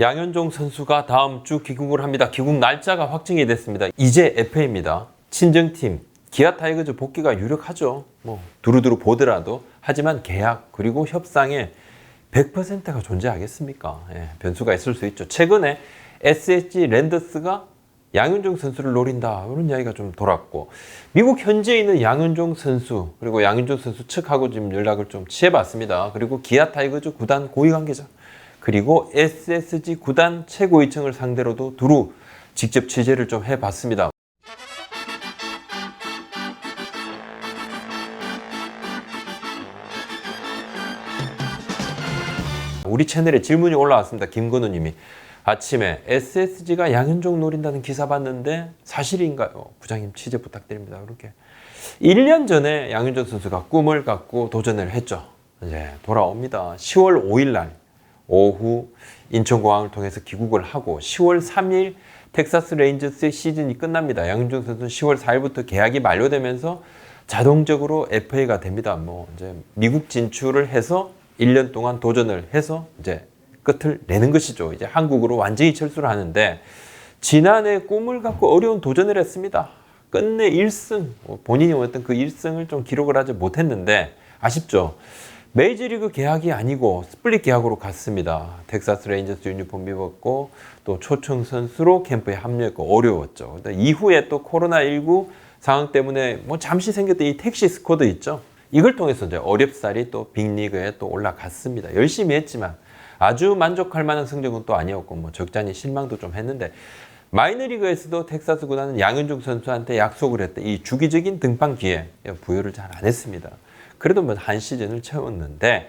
양현종 선수가 다음 주 귀국을 합니다. 귀국 날짜가 확정이 됐습니다. 이제 FA입니다. 친정팀 기아 타이거즈 복귀가 유력하죠. 뭐 두루두루 보더라도 하지만 계약 그리고 협상에 100%가 존재하겠습니까? 예, 변수가 있을 수 있죠. 최근에 SSG 랜더스가 양현종 선수를 노린다 이런 이야기가 좀 돌았고 미국 현지에 있는 양현종 선수 그리고 양현종 선수 측하고 지금 연락을 좀 취해봤습니다. 그리고 기아 타이거즈 구단 고위 관계자 그리고 SSG 구단 최고위층을 상대로도 두루 직접 취재를 좀 해봤습니다. 우리 채널에 질문이 올라왔습니다. 김건우 님이 아침에 SSG가 양현종 노린다는 기사 봤는데 사실인가요? 부장님 취재 부탁드립니다. 그렇게 1년 전에 양현종 선수가 꿈을 갖고 도전을 했죠. 이제 돌아옵니다. 10월 5일 날 오후 인천공항을 통해서 귀국을 하고 10월 3일 텍사스 레인저스의 시즌이 끝납니다. 양현종 선수는 10월 4일부터 계약이 만료되면서 자동적으로 FA가 됩니다. 뭐 이제 미국 진출을 해서 1년 동안 도전을 해서 이제 끝을 내는 것이죠. 이제 한국으로 완전히 철수를 하는데 지난해 꿈을 갖고 어려운 도전을 했습니다. 끝내 1승 본인이 원했던 그 1승을 좀 기록을 하지 못했는데 아쉽죠. 메이저리그 계약이 아니고 스플릿 계약으로 갔습니다. 텍사스 레인저스 유니폼 입었고 또 초청 선수로 캠프에 합류했고 어려웠죠. 이후에 또 코로나19 상황 때문에 뭐 잠시 생겼던 이 택시 스쿼드 있죠. 이걸 통해서 이제 어렵사리 또 빅리그에 또 올라갔습니다. 열심히 했지만 아주 만족할 만한 성적은 또 아니었고 뭐 적잖이 실망도 좀 했는데 마이너리그에서도 텍사스 구단은 양현종 선수한테 약속을 했던 이 주기적인 등판 기회 부여를 잘 안 했습니다. 그래도 뭐 한 시즌을 채웠는데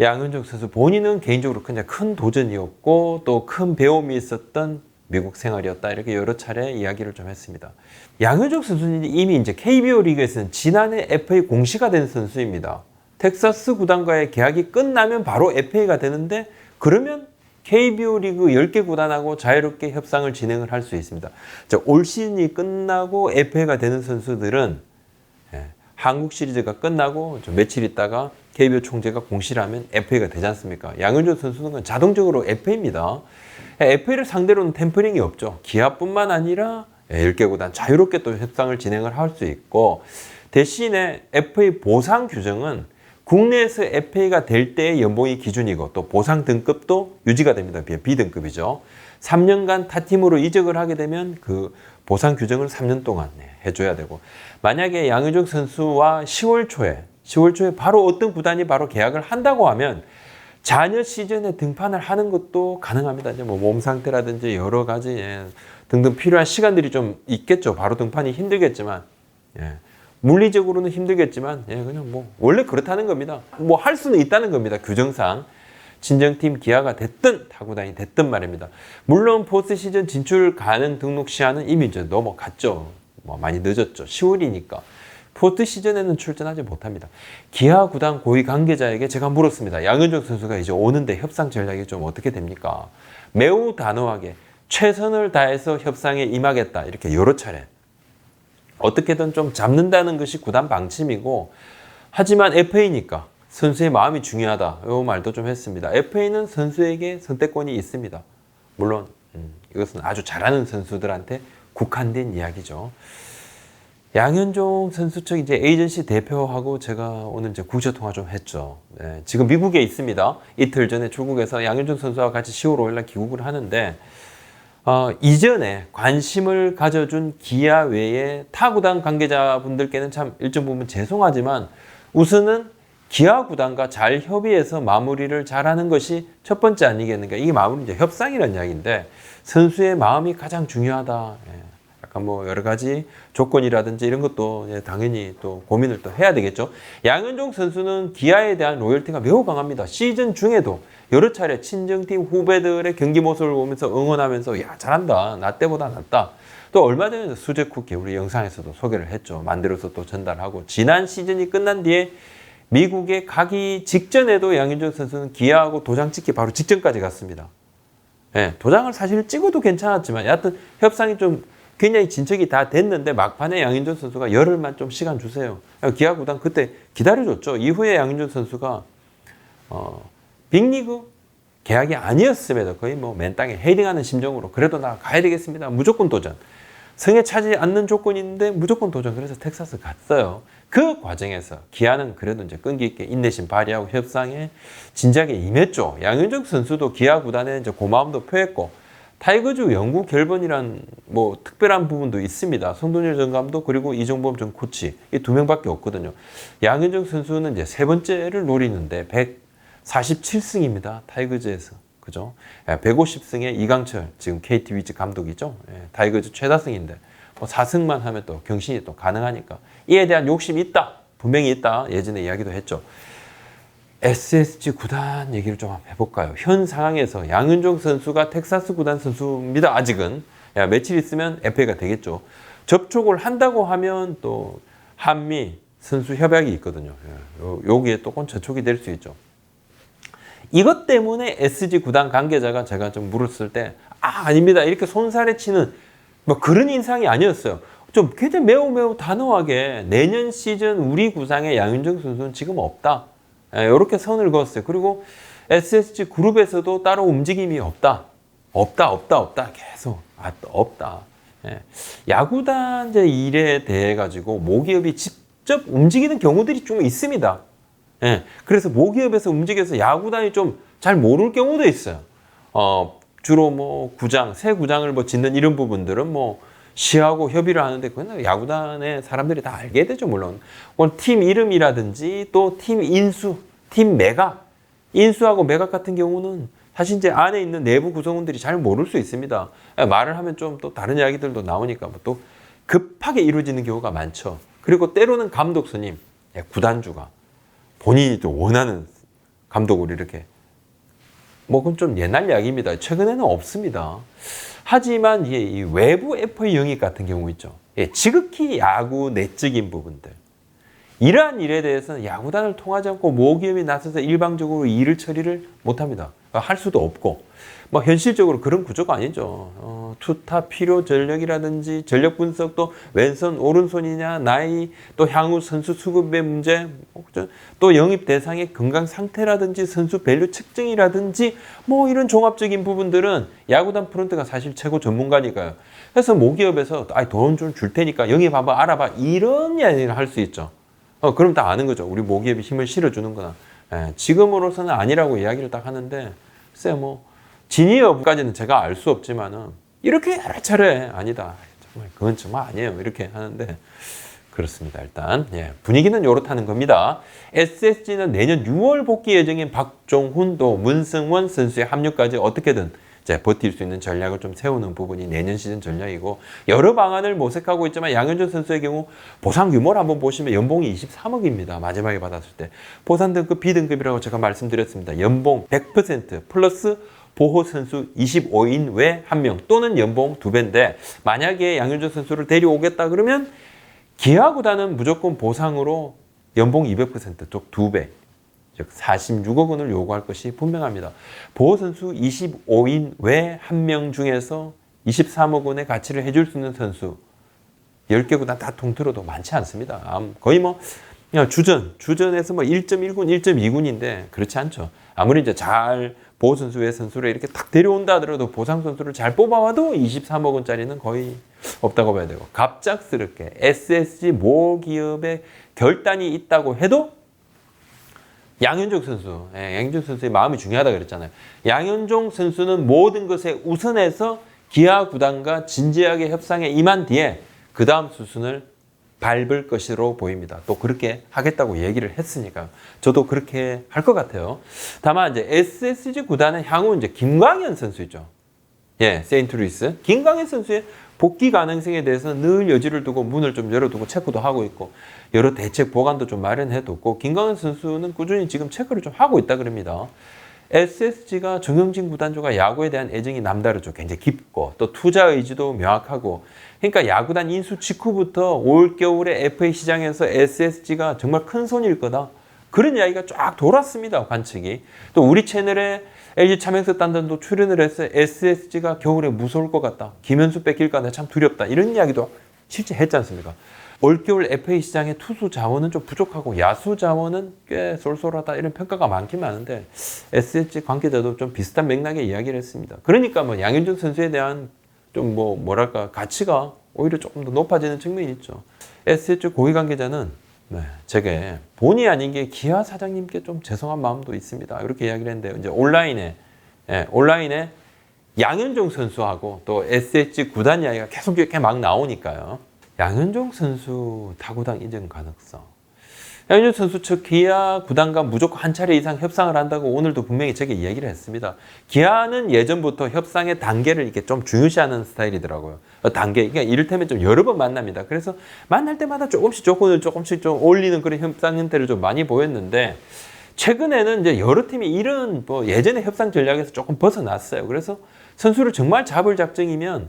양현종 선수 본인은 개인적으로 그냥 큰 도전이었고 또 큰 배움이 있었던 미국 생활이었다 이렇게 여러 차례 이야기를 좀 했습니다. 양현종 선수는 이미 이제 KBO 리그에서는 지난해 FA 공시가 된 선수입니다. 텍사스 구단과의 계약이 끝나면 바로 FA가 되는데 그러면 KBO 리그 10개 구단하고 자유롭게 협상을 진행을 할 수 있습니다. 자, 올 시즌이 끝나고 FA가 되는 선수들은 예, 한국 시리즈가 끝나고 좀 며칠 있다가 KBO 총재가 공시를 하면 FA가 되지 않습니까? 양현종 선수는 자동적으로 FA입니다. FA를 상대로는 템퍼링이 없죠. 기아뿐만 아니라 10개 구단 자유롭게 또 협상을 진행을 할 수 있고 대신에 FA 보상 규정은 국내에서 FA가 될 때의 연봉이 기준이고 또 보상 등급도 유지가 됩니다. B등급이죠. 3년간 타팀으로 이적을 하게 되면 그 보상 규정을 3년 동안 네, 해줘야 되고 만약에 양의종 선수와 10월 초에 10월 초에 바로 어떤 구단이 바로 계약을 한다고 하면 자녀 시즌에 등판을 하는 것도 가능합니다. 이제 뭐 몸 상태라든지 여러 가지 예, 등등 필요한 시간들이 좀 있겠죠. 바로 등판이 힘들겠지만 예. 물리적으로는 힘들겠지만 예, 그냥 뭐 원래 그렇다는 겁니다. 뭐 할 수는 있다는 겁니다. 규정상. 친정팀 기아가 됐든 타구단이 됐든 말입니다. 물론 포스트 시즌 진출 가능 등록 시한은 이미 이제 넘어갔죠. 뭐 많이 늦었죠. 10월이니까. 포스트 시즌에는 출전하지 못합니다. 기아 구단 고위 관계자에게 제가 물었습니다. 양현종 선수가 이제 오는데 협상 전략이 좀 어떻게 됩니까? 매우 단호하게 최선을 다해서 협상에 임하겠다. 이렇게 여러 차례 어떻게든 좀 잡는다는 것이 구단 방침이고 하지만 FA니까 선수의 마음이 중요하다. 이 말도 좀 했습니다. FA는 선수에게 선택권이 있습니다. 물론 음, 이것은 아주 잘하는 선수들한테 국한된 이야기죠. 양현종 선수 측 이제 에이전시 대표하고 제가 오늘 이제 국저 통화 좀 했죠. 네, 지금 미국에 있습니다. 이틀 전에 출국해서 양현종 선수와 같이 10월 5일 날 귀국을 하는데 어, 이전에 관심을 가져준 기아 외에 타구단 관계자분들께는 참 일정 부분 죄송하지만 우선은 기아 구단과 잘 협의해서 마무리를 잘하는 것이 첫 번째 아니겠는가. 이게 마무리 이제 협상이라는 이야기인데 선수의 마음이 가장 중요하다. 예. 약간 뭐 여러 가지 조건이라든지 이런 것도 예, 당연히 또 고민을 또 해야 되겠죠. 양현종 선수는 기아에 대한 로열티가 매우 강합니다. 시즌 중에도 여러 차례 친정팀 후배들의 경기 모습을 보면서 응원하면서 야 잘한다 나 때보다 낫다 또 얼마 전에 수제 쿠키 우리 영상에서도 소개를 했죠 만들어서 또 전달하고 지난 시즌이 끝난 뒤에 미국에 가기 직전에도 양현종 선수는 기아하고 도장 찍기 바로 직전까지 갔습니다 예, 도장을 사실 찍어도 괜찮았지만 여하튼 협상이 좀 굉장히 진척이 다 됐는데 막판에 양현종 선수가 열흘만 좀 시간 주세요 기아 구단 그때 기다려줬죠 이후에 양현종 선수가 어, 빅리그 계약이 아니었음에도 거의 뭐 맨땅에 헤딩하는 심정으로 그래도 나 가야 되겠습니다. 무조건 도전. 성에 차지 않는 조건인데 무조건 도전. 그래서 텍사스 갔어요. 그 과정에서 기아는 그래도 이제 끈기 있게 인내심 발휘하고 협상에 진지하게 임했죠. 양현종 선수도 기아 구단에 이제 고마움도 표했고 타이거즈 영구 결번이란 뭐 특별한 부분도 있습니다. 송동열 전 감독 그리고 이종범 전 코치 이 두 명밖에 없거든요. 양현종 선수는 이제 세 번째를 노리는데 147승입니다. 타이거즈에서 그죠? 150승에 이강철 지금 KT 위즈 감독이죠. 예, 타이거즈 최다승인데 뭐 4승만 하면 또 경신이 또 가능하니까 이에 대한 욕심이 있다. 분명히 있다. 예전에 이야기도 했죠. SSG 구단 얘기를 좀 해볼까요? 현 상황에서 양윤종 선수가 텍사스 구단 선수입니다. 아직은 야, 며칠 있으면 FA가 되겠죠. 접촉을 한다고 하면 또 한미 선수 협약이 있거든요. 예, 요- 여기에 또 접촉이 될 수 있죠. 이것 때문에 SG 구단 관계자가 제가 좀 물었을 때, 아, 아닙니다. 이렇게 손살에 치는 뭐 그런 인상이 아니었어요. 좀 굉장히 매우 매우 단호하게 내년 시즌 우리 구상의 양윤정 선수는 지금 없다. 이렇게 선을 그었어요. 그리고 SSG 그룹에서도 따로 움직임이 없다. 없다, 없다, 없다. 계속. 아, 없다. 예. 야구단 이제 일에 대해 가지고 모기업이 직접 움직이는 경우들이 좀 있습니다. 예. 그래서 모기업에서 움직여서 야구단이 좀 잘 모를 경우도 있어요. 어, 주로 뭐 구장, 새 구장을 뭐 짓는 이런 부분들은 뭐 시하고 협의를 하는데 그건 야구단의 사람들이 다 알게 되죠, 물론. 그건 팀 이름이라든지 또 팀 인수, 팀 매각, 인수하고 매각 같은 경우는 사실 이제 안에 있는 내부 구성원들이 잘 모를 수 있습니다. 예, 말을 하면 좀 또 다른 이야기들도 나오니까 뭐 또 급하게 이루어지는 경우가 많죠. 그리고 때로는 감독 선임, 예, 구단주가 본인이 또 원하는 감독을 이렇게 뭐 그건 좀 옛날 이야기입니다. 최근에는 없습니다. 하지만 이, 이 외부 FA 영입 같은 경우 있죠. 예, 지극히 야구 내적인 부분들. 이러한 일에 대해서는 야구단을 통하지 않고 모기업이 나서서 일방적으로 일을 처리를 못합니다. 할 수도 없고 뭐 현실적으로 그런 구조가 아니죠. 어, 투타 필요 전력이라든지 전력 분석도 왼손 오른손이냐 나이 또 향후 선수 수급의 문제 뭐? 또 영입 대상의 건강 상태라든지 선수 밸류 측정이라든지 뭐 이런 종합적인 부분들은 야구단 프런트가 사실 최고 전문가니까요. 그래서 모기업에서 아 돈 좀 줄 테니까 영입 한번 알아봐 이런 이야기를 할 수 있죠. 어, 그럼 다 아는 거죠. 우리 모기업이 힘을 실어주는구나. 예, 지금으로서는 아니라고 이야기를 딱 하는데, 글쎄, 뭐, 진위 여부까지는 제가 알 수 없지만은, 이렇게 여러 차례 아니다. 정말 그건 정말 아니에요. 이렇게 하는데, 그렇습니다. 일단, 예, 분위기는 요렇다는 겁니다. SSG는 내년 6월 복귀 예정인 박종훈 또 문승원 선수의 합류까지 어떻게든 버틸 수 있는 전략을 좀 세우는 부분이 내년 시즌 전략이고 여러 방안을 모색하고 있지만 양현종 선수의 경우 보상 규모를 한번 보시면 연봉이 23억입니다. 마지막에 받았을 때 보상 등급 B등급이라고 제가 말씀드렸습니다. 연봉 100% 플러스 보호 선수 25인 외 한 명 또는 연봉 두 배인데 만약에 양현종 선수를 데려오겠다 그러면 기아 구단은 무조건 보상으로 연봉 200%쪽 두 배. 즉 46억 원을 요구할 것이 분명합니다. 보호 선수 25인 외 한 명 중에서 23억 원의 가치를 해줄 수 있는 선수 10개 구단 다 통틀어도 많지 않습니다. 암- 거의 뭐 주전, 주전에서 뭐 1.1군, 1.2군인데 그렇지 않죠. 아무리 이제 잘 보호 선수 외 선수를 이렇게 딱 데려온다 하더라도 보상 선수를 잘 뽑아와도 23억 원짜리는 거의 없다고 봐야 되고 갑작스럽게 SSG 모 기업의 결단이 있다고 해도 양현종 선수, 예, 양현종 선수의 마음이 중요하다 그랬잖아요. 양현종 선수는 모든 것에 우선해서 기아 구단과 진지하게 협상에 임한 뒤에 그 다음 수순을 밟을 것으로 보입니다. 또 그렇게 하겠다고 얘기를 했으니까 저도 그렇게 할 것 같아요. 다만 이제 SSG 구단은 향후 이제 김광현 선수 있죠. 예, 세인트루이스 김광현 선수의 복귀 가능성에 대해서는 늘 여지를 두고 문을 좀 열어두고 체크도 하고 있고 여러 대책 보관도 좀 마련해뒀고 김광현 선수는 꾸준히 지금 체크를 좀 하고 있다 그럽니다. SSG가 정영진 구단주가 야구에 대한 애정이 남다르죠. 굉장히 깊고 또 투자 의지도 명확하고 그러니까 야구단 인수 직후부터 올 겨울에 FA 시장에서 SSG가 정말 큰 손일 거다. 그런 이야기가 쫙 돌았습니다. 관측이. 또 우리 채널에 LG 차명석 단단도 출연을 해서 SSG가 겨울에 무서울 것 같다. 김현수 뺏길까 나 참 두렵다. 이런 이야기도 실제 했지 않습니까? 올겨울 FA 시장의 투수 자원은 좀 부족하고 야수 자원은 꽤 쏠쏠하다 이런 평가가 많긴 많은데 SSG 관계자도 좀 비슷한 맥락의 이야기를 했습니다. 그러니까 뭐 양현종 선수에 대한 좀 뭐 뭐랄까 가치가 오히려 조금 더 높아지는 측면이 있죠. SSG 고위 관계자는 네, 제게 본의 아닌 게 기아 사장님께 좀 죄송한 마음도 있습니다. 이렇게 이야기를 했는데 이제 온라인에 예, 온라인에 양현종 선수하고 또 SH 구단 이야기가 계속 이렇게 막 나오니까요. 양현종 선수 타구당 인정 가능성. 양현종 선수 측 기아 구단과 무조건 한 차례 이상 협상을 한다고 오늘도 분명히 제게 이야기를 했습니다. 기아는 예전부터 협상의 단계를 이렇게 좀 중요시하는 스타일이더라고요. 어, 단계, 그러니까 이를테면 좀 여러 번 만납니다. 그래서 만날 때마다 조금씩 조건을 조금씩 좀 올리는 그런 협상 형태를 좀 많이 보였는데 최근에는 이제 여러 팀이 이런 뭐 예전의 협상 전략에서 조금 벗어났어요. 그래서 선수를 정말 잡을 작정이면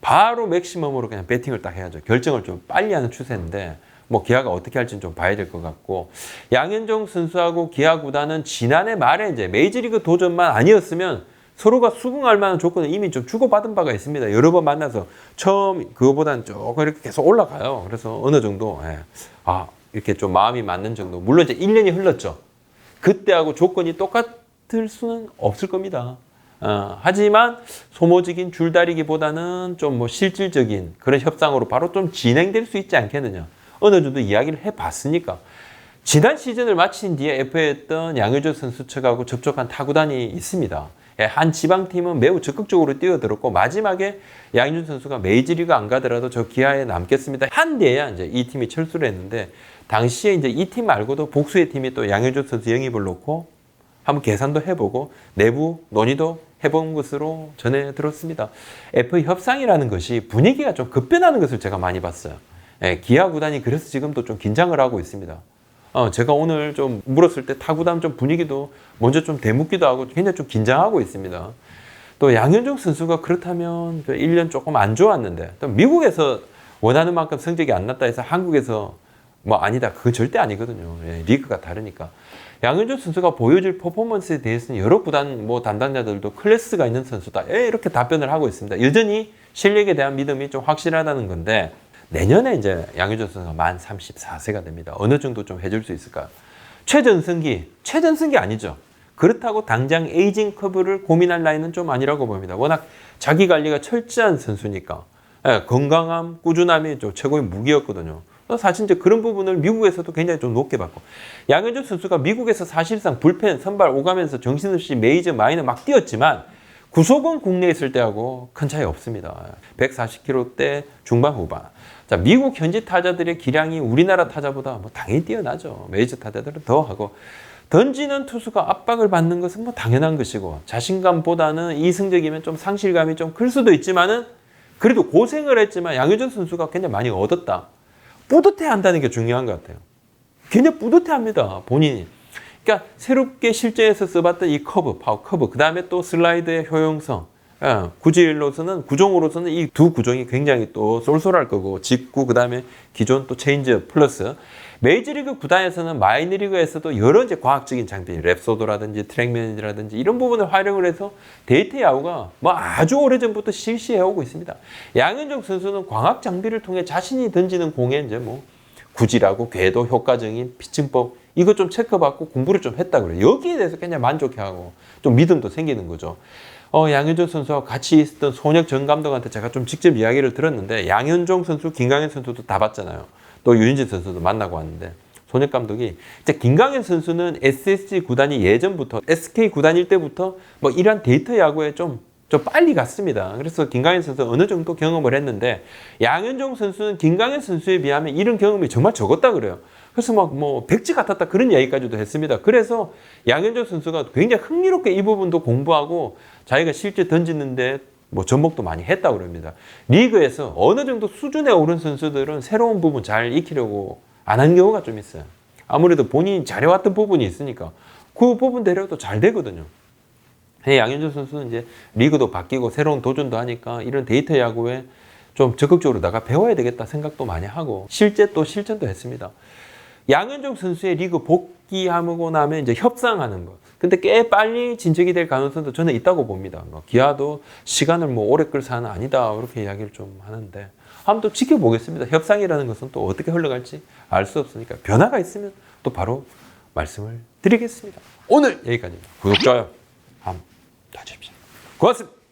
바로 맥시멈으로 그냥 배팅을 딱 해야죠. 결정을 좀 빨리 하는 추세인데 뭐 기아가 어떻게 할지는 좀 봐야 될 것 같고 양현종 선수하고 기아 구단은 지난해 말에 이제 메이저리그 도전만 아니었으면 서로가 수긍할 만한 조건을 이미 좀 주고받은 바가 있습니다. 여러 번 만나서 처음 그거보다는 조금 이렇게 계속 올라가요. 그래서 어느 정도 예. 아 이렇게 좀 마음이 맞는 정도. 물론 이제 1년이 흘렀죠. 그때하고 조건이 똑같을 수는 없을 겁니다. 어, 하지만 소모적인 줄다리기보다는 좀 뭐 실질적인 그런 협상으로 바로 좀 진행될 수 있지 않겠느냐. 어느 정도 이야기를 해봤으니까. 지난 시즌을 마친 뒤에 FA했던 양효조 선수 측하고 접촉한 타구단이 있습니다. 예, 한 지방팀은 매우 적극적으로 뛰어들었고 마지막에 양윤 선수가 메이저리그 안 가더라도 저 기아에 남겠습니다. 한데야 이제 이 팀이 철수를 했는데 당시에 이제 이 팀 말고도 복수의 팀이 또 양효조 선수 영입을 놓고 한번 계산도 해보고 내부 논의도 해본 것으로 전해 들었습니다. F 협상이라는 것이 분위기가 좀 급변하는 것을 제가 많이 봤어요. 예, 기아 구단이 그래서 지금도 좀 긴장을 하고 있습니다. 어, 제가 오늘 좀 물었을 때 타구단 좀 분위기도 먼저 좀 대묻기도 하고 굉장히 좀 긴장하고 있습니다. 또 양현종 선수가 그렇다면 그 1년 조금 안 좋았는데 또 미국에서 원하는 만큼 성적이 안 났다 해서 한국에서 뭐 아니다. 그거 절대 아니거든요. 예, 리그가 다르니까. 양현종 선수가 보여줄 퍼포먼스에 대해서는 여러 구단 뭐 담당자들도 클래스가 있는 선수다. 예, 이렇게 답변을 하고 있습니다. 여전히 실력에 대한 믿음이 좀 확실하다는 건데 내년에 이제 양효준 선수가 만 34세가 됩니다. 어느 정도 좀 해줄 수 있을까요? 최전승기, 최전승기 아니죠. 그렇다고 당장 에이징 커브를 고민할 나이는 좀 아니라고 봅니다. 워낙 자기 관리가 철저한 선수니까. 예, 건강함, 꾸준함이 좀 최고의 무기였거든요. 사실 이제 그런 부분을 미국에서도 굉장히 좀 높게 받고 양현종 선수가 미국에서 사실상 불펜 선발 오가면서 정신없이 메이저 마이너 막 뛰었지만 구속은 국내에 있을 때하고 큰 차이 없습니다. 140km대 중반 후반. 자, 미국 현지 타자들의 기량이 우리나라 타자보다 뭐 당연히 뛰어나죠. 메이저 타자들은 더 하고 던지는 투수가 압박을 받는 것은 뭐 당연한 것이고 자신감보다는 이 성적이면 좀 상실감이 좀 클 수도 있지만은 그래도 고생을 했지만 양효준 선수가 굉장히 많이 얻었다. 뿌듯해 한다는 게 중요한 것 같아요. 굉장히 뿌듯해 합니다. 본인이. 그러니까 새롭게 실전에서 써봤던 이 커브, 파워 커브, 그 다음에 또 슬라이드의 효용성, 예, 구질로서는 구종으로서는 이 두 구종이 굉장히 또 쏠쏠할 거고 직구 그 다음에 기존 또 체인지 플러스 메이저리그 구단에서는 마이너리그에서도 여러 이제 과학적인 장비 랩소도라든지 트랙맨이라든지 이런 부분을 활용을 해서 데이터 야구가 뭐 아주 오래전부터 실시해 오고 있습니다. 양현종 선수는 광학 장비를 통해 자신이 던지는 공에 이제 뭐 구질하고 궤도 효과적인 피칭법 이거 좀 체크받고 공부를 좀 했다 그래요. 여기에 대해서 굉장히 만족해하고 좀 믿음도 생기는 거죠. 어, 양현종 선수와 같이 있었던 손혁 전 감독한테 제가 좀 직접 이야기를 들었는데 양현종 선수, 김강현 선수도 다 봤잖아요. 또 유인진 선수도 만나고 왔는데 손혁 감독이 이제 김강현 선수는 SSG 구단이 예전부터 SK 구단일 때부터 뭐 이러한 데이터 야구에 좀좀 빨리 갔습니다. 그래서 김강현 선수 어느 정도 경험을 했는데 양현종 선수는 김강현 선수에 비하면 이런 경험이 정말 적었다 그래요. 그래서 막 뭐 백지 같았다 그런 이야기까지도 했습니다. 그래서 양현종 선수가 굉장히 흥미롭게 이 부분도 공부하고 자기가 실제 던지는데 뭐 접목도 많이 했다고 그럽니다. 리그에서 어느 정도 수준에 오른 선수들은 새로운 부분 잘 익히려고 안 한 경우가 좀 있어요. 아무래도 본인이 잘해왔던 부분이 있으니까 그 부분대로도 잘 되거든요. 양현종 선수는 이제 리그도 바뀌고 새로운 도전도 하니까 이런 데이터 야구에 좀 적극적으로 나가 배워야 되겠다 생각도 많이 하고 실제 또 실전도 했습니다. 양현종 선수의 리그 복귀하고 나면 이제 협상하는 것. 근데 꽤 빨리 진척이 될 가능성도 저는 있다고 봅니다. 뭐 기아도 시간을 뭐 오래 끌 사안은 아니다 그렇게 이야기를 좀 하는데 한번 또 지켜보겠습니다. 협상이라는 것은 또 어떻게 흘러갈지 알 수 없으니까 변화가 있으면 또 바로 말씀을 드리겠습니다. 오늘 여기까지입니다. 구독, 좋아요 한번 더 주십시오. 고맙습니다.